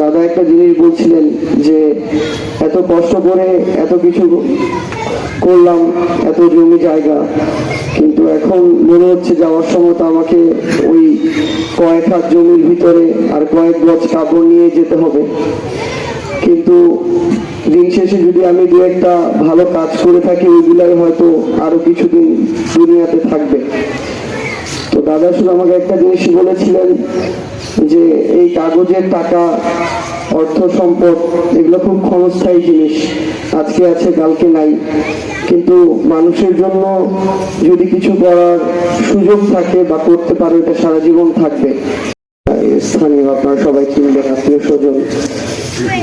দাদা একটা জিনিস বলছিলেন যে এত কষ্ট করে এত কিছু করলাম, এত জমি জায়গা, কিন্তু এখন মনে হচ্ছে যাওয়ার সময় তো আমাকে ওই কয়েক হাত জমির ভিতরে আর কয়েক গজ কাপড় নিয়ে যেতে হবে। কিন্তু দিন শেষে যদি আমি দু একটা ভালো কাজ করে থাকি, ওইগুলাই হয়তো আরও কিছুদিন দুনিয়াতে থাকবে। তো দাদা শুধু আমাকে একটা জিনিস বলেছিলেন যে এই কাগজের টাকা, অর্থ সম্পদ, এগুলো খুব ক্ষণস্থায়ী জিনিস। আজকে আছে, কালকে নাই। কিন্তু মানুষের জন্য যদি কিছু করার সুযোগ থাকে বা করতে পারে, এটা সারা জীবন থাকবে। স্থানীয় আপনারা সবাই চিনবেন, আত্মীয় স্বজন।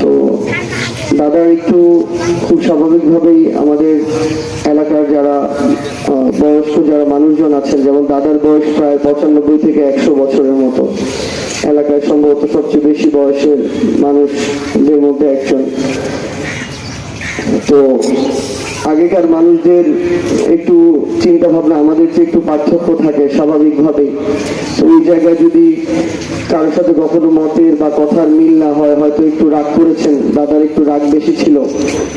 তো দাদা একটু খুব স্বাভাবিকভাবেই আমাদের এলাকার যারা বয়স্ক যারা মানুষজন আছেন, যেমন দাদার বয়স প্রায় পঁচানব্বই থেকে একশো বছরের মতো। এলাকায় সম্ভবত সবচেয়ে বেশি বয়সের মানুষদের মধ্যে একজন। তো আগেকার মানুষদের একটু চিন্তা ভাবনা আমাদের যে একটু পার্থক্য থাকে স্বাভাবিকভাবেই। তো ওই জায়গায় যদি কারোর সাথে কখনো মতের বা কথার মিল না হয়, হয়তো একটু রাগ করেছেন, দাদার একটু রাগ বেশি ছিল।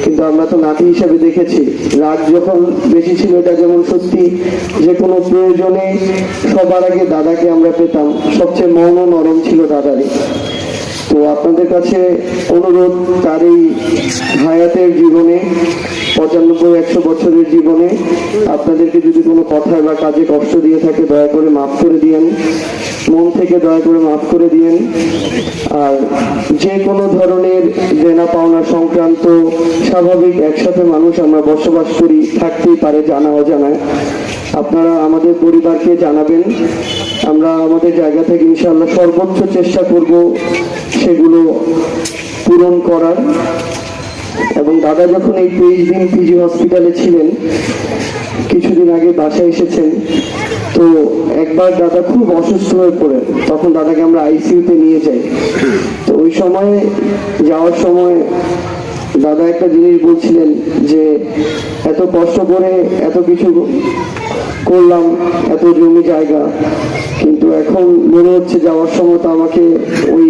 কিন্তু আমরা তো নাতি হিসাবে দেখেছি, রাগ যখন বেশি ছিল, এটা যেমন সত্যি যে কোনো প্রয়োজনে সবার আগে দাদাকে আমরা পেতাম। সবচেয়ে মৌন নরম ছিল দাদারই। তো আপনাদের কাছে অনুরোধ, তার এই হায়াতের জীবনে, পঁচানব্বই, একশো বছরের জীবনে, আপনাদেরকে যদি কোনো কথায় বা কাজে কষ্ট দিয়ে থাকে, দয়া করে মাফ করে দিয়েন। মন থেকে দয়া করে মাফ করে দিয়েন। আর যে কোনো ধরনের দেনা পাওনা সংক্রান্ত স্বাভাবিক একসাথে মানুষ আমরা বসবাস করি, থাকতেই পারে জানা অজানায় আপনারা আমাদের পরিবারকে জানাবেন। আমরা আমাদের জায়গা থেকে ইনশাআল্লাহ সর্বোচ্চ চেষ্টা করব সেগুলো পূরণ করার। এবং দাদা যখন এই তেইশ দিন পিজি হসপিটালে ছিলেন, কিছুদিন আগে বাসায় এসেছেন, তো একবার দাদা খুব অসুস্থ হয়ে পড়ে তখন দাদাকে আমরা আইসিইউতে নিয়ে যাই। তো ওই সময়, যাওয়ার সময় দাদা একটা জিনিস বলছিলেন যে, এত কষ্ট করে এত কিছু করলাম, এত জমি জায়গা, কিন্তু এখন মনে হচ্ছে যাওয়ার সময় তো আমাকে ওই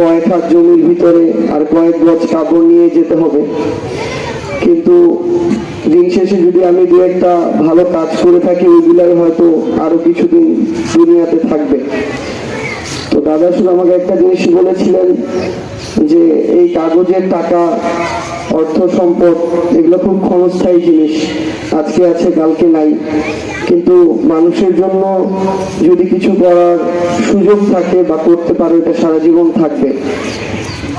কয়েক হাত জমির ভিতরে আর কয়েক গজ কাপড় নিয়ে যেতে হবে। কিন্তু দিন শেষে যদি আমি দু একটা ভালো কাজ করে থাকি, ওইগুলাই হয়তো আরও কিছুদিন দুনিয়াতে থাকবে। তো দাদা শুধু আমাকে একটা জিনিস বলেছিলেন যে, এই কাগজের টাকা, অর্থ সম্পদ, এগুলো খুব ক্ষণস্থায়ী জিনিস। আজকে আছে, কালকে নাই। কিন্তু মানুষের জন্য যদি কিছু করার সুযোগ থাকে বা করতে পারে, এটা সারা জীবন থাকবে।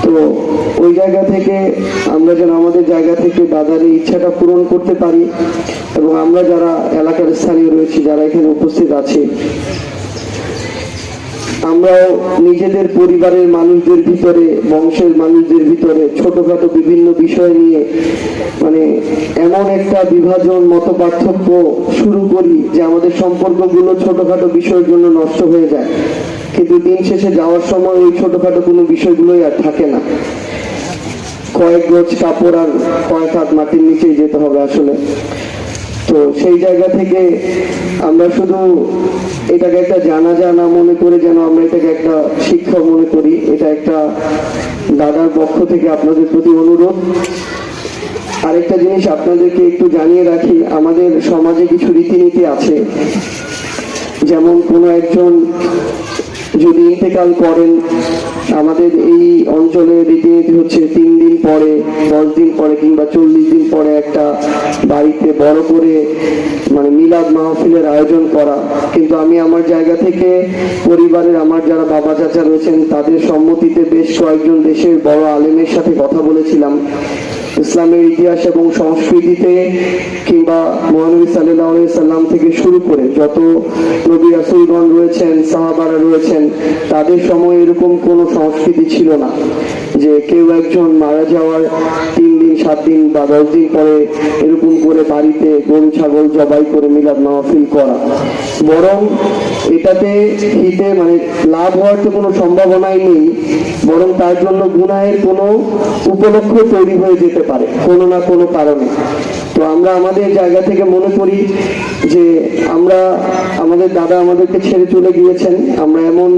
তো ওই জায়গা থেকে আমরা যেন আমাদের জায়গা থেকে এই ইচ্ছাটা পূরণ করতে পারি এবং আমরা যারা এলাকার স্থানীয় রয়েছি, যারা এখানে উপস্থিত আছি আমরাও নিজেদের পরিবারের মানুষদের ভিতরে, বংশের মানুষদের ভিতরে ছোটখাটো বিভিন্ন বিষয় নিয়ে মানে এমন একটা বিভাজন মত পার্থক্য শুরু করি যে আমাদের সম্পর্কগুলো ছোটখাটো বিষয়ের জন্য নষ্ট হয়ে যায়। কিন্তু দিন শেষে যাওয়ার সময় ওই ছোটখাটো কোনো বিষয়গুলোই আর থাকে না। কয়েক গজ কাপড় আর কয়েক হাত মাটির নিচেই যেতে হবে আসলে। তো সেই জায়গা থেকে আমরা শুধু এটাকে একটা জানা জানা মনে করে যেন আমরা এটাকে একটা শিক্ষা মনে করি, এটা একটা দাদার পক্ষ থেকে আপনাদের প্রতি অনুরোধ। আরেকটা জিনিস আপনাদেরকে একটু জানিয়ে রাখি, আমাদের সমাজে কিছু রীতিনীতি আছে। যেমন কোনো একজন যদি ইন্তেকাল করেন, আমাদের এই অঞ্চলে রীতিনীতি হচ্ছে পরে, দশ দিন পরে কিংবা চল্লিশ দিন পরে একটা বাড়িতে বড় করে মানে মিলাদ মাহফিলের আয়োজন করা। কিন্তু আমি আমার জায়গা থেকে পরিবারের আমার যারা বাবা চাচা রয়েছেন, তাদের সম্মতিতে বেশ কয়েকজন দেশের বড় আলেমের সাথে কথা বলেছিলাম। ইসলামের ইতিহাস এবং সংস্কৃতিতে কিংবা মহানবী সাল্লাহ সাল্লাম থেকে শুরু করে যত নবী রাসুলগণ রয়েছেন, সাহাবারা রয়েছেন, তাদের সময় এরকম কোনো সংস্কৃতি ছিল না যে কেউ একজন মারা যাওয়ার তিন দিন সাত দিন বা দশ দিন পরে এরকম করে বাড়িতে গরু, ছাগল জবাই করে মিলাদ মাহফিল করা। বরং এটাতে হিতে মানে লাভ হওয়ার তো কোনো সম্ভাবনাই নেই, বরং তার জন্য গুনাহের কোনো উপলক্ষ তৈরি হয়ে যেতে পারে, কোনো না কোনো কারণে। তো আমরা আমাদের জায়গা থেকে মনে করি যে আমরা, আমাদের দাদা আমাদেরকে ছেড়ে চলে গিয়েছেন। আমরা এমন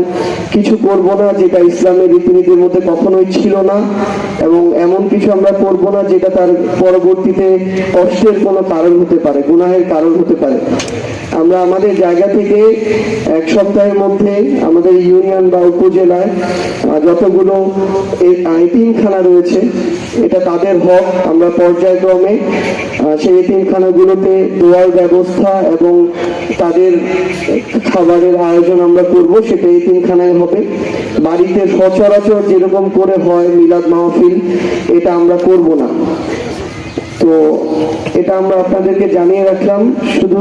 কিছু করব না যেটা ইসলামের রীতিনীতির মধ্যে কখনোই ছিল না, এবং এমন কিছু আমরা করব না যেটা তার পরবর্তীতে কষ্টের কোনো কারণ হতে পারে, গুনাহের কারণ হতে পারে। আমরা আমাদের জায়গা থেকে এক সপ্তাহের মধ্যে আমাদের ইউনিয়ন বা উপজেলায় যতগুলো আইটিং খানা রয়েছে এটা তাদের হক আমরা পর্যায়ক্রমে সেই এতিমখানাগুলোতে দোয়ার ব্যবস্থা এবং তাদের খাবারের আয়োজন আমরা করব, সেটা এতিমখানায় হবে। বাড়িতে সচরাচর যেরকম করে হয় মিলাদ মাহফিল, এটা আমরা করব না। তো এটা আমরা আপনাদেরকে জানিয়ে রাখলাম, শুধু